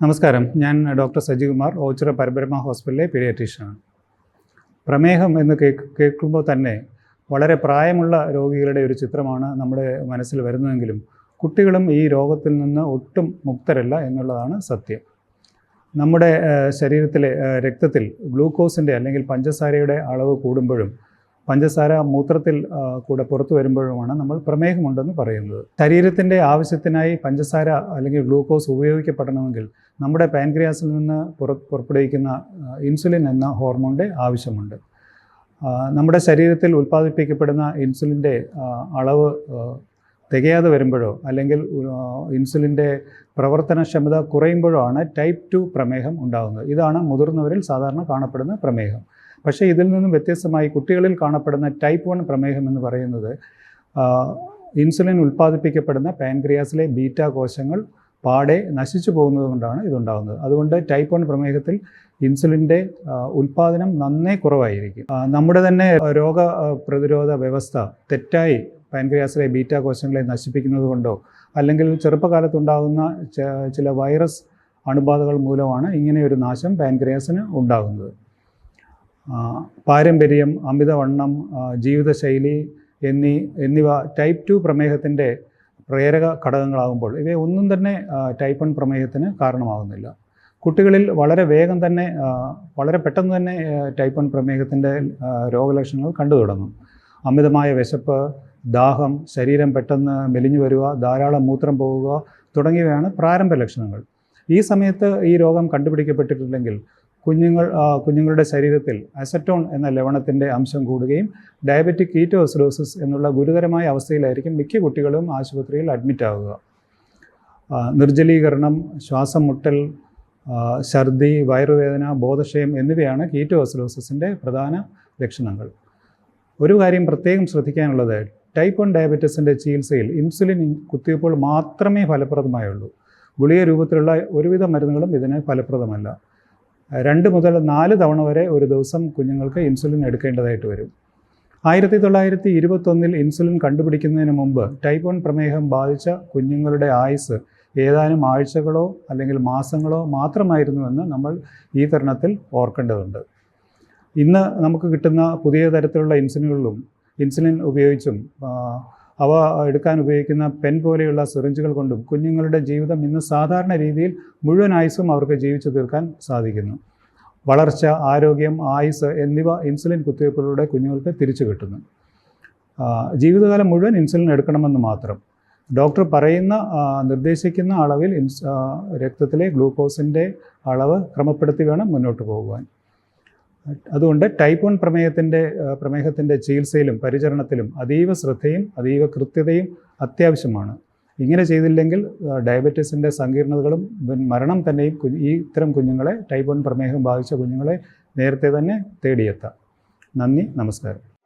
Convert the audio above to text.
നമസ്കാരം. ഞാൻ ഡോക്ടർ സജികുമാർ ഓച്ചിറ പരബ്രഹ്മ ഹോസ്പിറ്റലിലെ പീഡിയാട്രീഷ്യനാണ്. പ്രമേഹം എന്ന് കേൾക്കുമ്പോൾ തന്നെ വളരെ പ്രായമുള്ള രോഗികളുടെ ഒരു ചിത്രമാണ് നമ്മുടെ മനസ്സിൽ വരുന്നതെങ്കിലും കുട്ടികളും ഈ രോഗത്തിൽ നിന്ന് ഒട്ടും മുക്തരല്ല എന്നുള്ളതാണ് സത്യം. നമ്മുടെ ശരീരത്തിലെ രക്തത്തിൽ ഗ്ലൂക്കോസിന്റെ അല്ലെങ്കിൽ പഞ്ചസാരയുടെ അളവ് കൂടുമ്പോഴും പഞ്ചസാര മൂത്രത്തിൽ കൂടെ പുറത്തു വരുമ്പോഴുമാണ് നമ്മൾ പ്രമേഹമുണ്ടെന്ന് പറയുന്നത്. ശരീരത്തിന്റെ ആവശ്യത്തിനായി പഞ്ചസാര അല്ലെങ്കിൽ ഗ്ലൂക്കോസ് ഉപയോഗിക്കപ്പെടണമെങ്കിൽ നമ്മുടെ പാൻക്രിയാസിൽ നിന്ന് പുറ പുറപ്പെടുവിക്കുന്ന ഇൻസുലിൻ എന്ന ഹോർമോണിന്റെ ആവശ്യമുണ്ട്. നമ്മുടെ ശരീരത്തിൽ ഉൽപ്പാദിപ്പിക്കപ്പെടുന്ന ഇൻസുലിന്റെ അളവ് തികയാതെ വരുമ്പോഴോ അല്ലെങ്കിൽ ഇൻസുലിന്റെ പ്രവർത്തനക്ഷമത കുറയുമ്പോഴോ ആണ് ടൈപ്പ് ടു പ്രമേഹം ഉണ്ടാകുന്നത് ഇതാണ് മുതിർന്നവരിൽ സാധാരണ കാണപ്പെടുന്ന പ്രമേഹം. പക്ഷേ ഇതിൽ നിന്നും വ്യത്യസ്തമായി കുട്ടികളിൽ കാണപ്പെടുന്ന ടൈപ്പ് വൺ പ്രമേഹം എന്ന് പറയുന്നത് ഇൻസുലിൻ ഉൽപ്പാദിപ്പിക്കപ്പെടുന്ന പാൻക്രിയാസിലെ ബീറ്റ കോശങ്ങൾ പാടെ നശിച്ചു പോകുന്നത് കൊണ്ടാണ് ഇതുണ്ടാകുന്നത്. അതുകൊണ്ട് ടൈപ്പ് വൺ പ്രമേഹത്തിൽ ഇൻസുലിന്റെ ഉൽപ്പാദനം നന്നേ കുറവായിരിക്കും. നമ്മുടെ തന്നെ രോഗ പ്രതിരോധ വ്യവസ്ഥ തെറ്റായി പാൻക്രിയാസിലെ ബീറ്റ കോശങ്ങളെ നശിപ്പിക്കുന്നത് കൊണ്ടോ അല്ലെങ്കിൽ ചെറുപ്പകാലത്തുണ്ടാകുന്ന ചില വൈറസ് അണുബാധകൾ മൂലമാണ് ഇങ്ങനെയൊരു നാശം പാൻക്രിയാസിന് ഉണ്ടാകുന്നത്. പാരമ്പര്യം അമിതവണ്ണം ജീവിതശൈലി എന്നീ എന്നിവ ടൈപ്പ് ടു പ്രമേഹത്തിന്റെ പ്രേരക ഘടകങ്ങളാകുമ്പോൾ ഇവയെ ഒന്നും തന്നെ ടൈപ്പ് വൺ പ്രമേഹത്തിന് കാരണമാകുന്നില്ല. കുട്ടികളിൽ വളരെ വേഗം തന്നെ വളരെ പെട്ടെന്ന് തന്നെ ടൈപ്പ് വൺ പ്രമേഹത്തിന്റെ രോഗലക്ഷണങ്ങൾ കണ്ടു തുടങ്ങും. അമിതമായ വിശപ്പ് ദാഹം ശരീരം പെട്ടെന്ന് മെലിഞ്ഞു വരിക ധാരാളം മൂത്രം പോവുക തുടങ്ങിയവയാണ് പ്രാരംഭ ലക്ഷണങ്ങൾ. ഈ സമയത്ത് ഈ രോഗം കണ്ടുപിടിക്കപ്പെട്ടിട്ടില്ലെങ്കിൽ കുഞ്ഞുങ്ങൾ കുഞ്ഞുങ്ങളുടെ ശരീരത്തിൽ അസറ്റോൺ എന്ന ലവണത്തിന്റെ അംശം കൂടുകയും ഡയബറ്റിക് കീറ്റോസിഡോസിസ് എന്നുള്ള ഗുരുതരമായ അവസ്ഥയിലായിരിക്കും മിക്ക കുട്ടികളും ആശുപത്രിയിൽ അഡ്മിറ്റ് ആവുക. നിർജലീകരണം ശ്വാസം മുട്ടൽ ഛർദി വയറുവേദന ബോധക്ഷയം എന്നിവയാണ് കീറ്റോസിഡോസിന്റെ പ്രധാന ലക്ഷണങ്ങൾ. ഒരു കാര്യം പ്രത്യേകം ശ്രദ്ധിക്കാനുള്ളത് ടൈപ്പ് വൺ ഡയബറ്റീസിന്റെ ചികിത്സയിൽ ഇൻസുലിൻ കുത്തിവയ്പ്പോൾ മാത്രമേ ഫലപ്രദമായുള്ളൂ. ഗുളിക രൂപത്തിലുള്ള ഒരുവിധ മരുന്നുകളും ഇതിന് ഫലപ്രദമല്ല. രണ്ട് മുതൽ നാല് തവണ വരെ ഒരു ദിവസം കുഞ്ഞുങ്ങൾക്ക് ഇൻസുലിൻ എടുക്കേണ്ടതായിട്ട് വരും. ആയിരത്തി തൊള്ളായിരത്തി ഇരുപത്തൊന്നിൽ ഇൻസുലിൻ കണ്ടുപിടിക്കുന്നതിന് മുമ്പ് ടൈപ്പ് വൺ പ്രമേഹം ബാധിച്ച കുഞ്ഞുങ്ങളുടെ ആയുസ് ഏതാനും ആഴ്ചകളോ അല്ലെങ്കിൽ മാസങ്ങളോ മാത്രമായിരുന്നുവെന്ന് നമ്മൾ ഈ തരുണത്തിൽ ഓർക്കേണ്ടതുണ്ട്. ഇന്ന് നമുക്ക് കിട്ടുന്ന പുതിയ തരത്തിലുള്ള ഇൻസുലിനുകളിലും ഇൻസുലിൻ ഉപയോഗിച്ചും അവ എടുക്കാൻ ഉപയോഗിക്കുന്ന പെൻ പോലെയുള്ള സിറിഞ്ചുകൾ കൊണ്ടും കുഞ്ഞുങ്ങളുടെ ജീവിതം ഇന്ന് സാധാരണ രീതിയിൽ മുഴുവൻ ആയുസ്സും അവർക്ക് ജീവിച്ചു തീർക്കാൻ സാധിക്കുന്നു. വളർച്ച ആരോഗ്യം ആയുസ് എന്നിവ ഇൻസുലിൻ കുത്തിവയ്പ്പിലൂടെ കുഞ്ഞുങ്ങൾക്ക് തിരിച്ചു കിട്ടുന്നു. ജീവിതകാലം മുഴുവൻ ഇൻസുലിൻ എടുക്കണമെന്ന് മാത്രം. ഡോക്ടർ പറയുന്ന നിർദ്ദേശിക്കുന്ന അളവിൽ രക്തത്തിലെ ഗ്ലൂക്കോസിന്റെ അളവ് ക്രമപ്പെടുത്തി വേണം മുന്നോട്ട് പോകുവാൻ. അതുകൊണ്ട് ടൈപ്പ് വൺ പ്രമേഹത്തിന്റെ പ്രമേഹത്തിന്റെ ചികിത്സയിലും പരിചരണത്തിലും അതീവ ശ്രദ്ധയും അതീവ കൃത്യതയും അത്യാവശ്യമാണ്. ഇങ്ങനെ ചെയ്തില്ലെങ്കിൽ ഡയബറ്റീസിന്റെ സങ്കീർണതകളും മരണം തന്നെയും ഈ ഇത്തരം കുഞ്ഞുങ്ങളെ ടൈപ്പ് വൺ പ്രമേഹം ബാധിച്ച കുഞ്ഞുങ്ങളെ നേരത്തെ തന്നെ തേടിയെത്താം. നന്ദി നമസ്കാരം.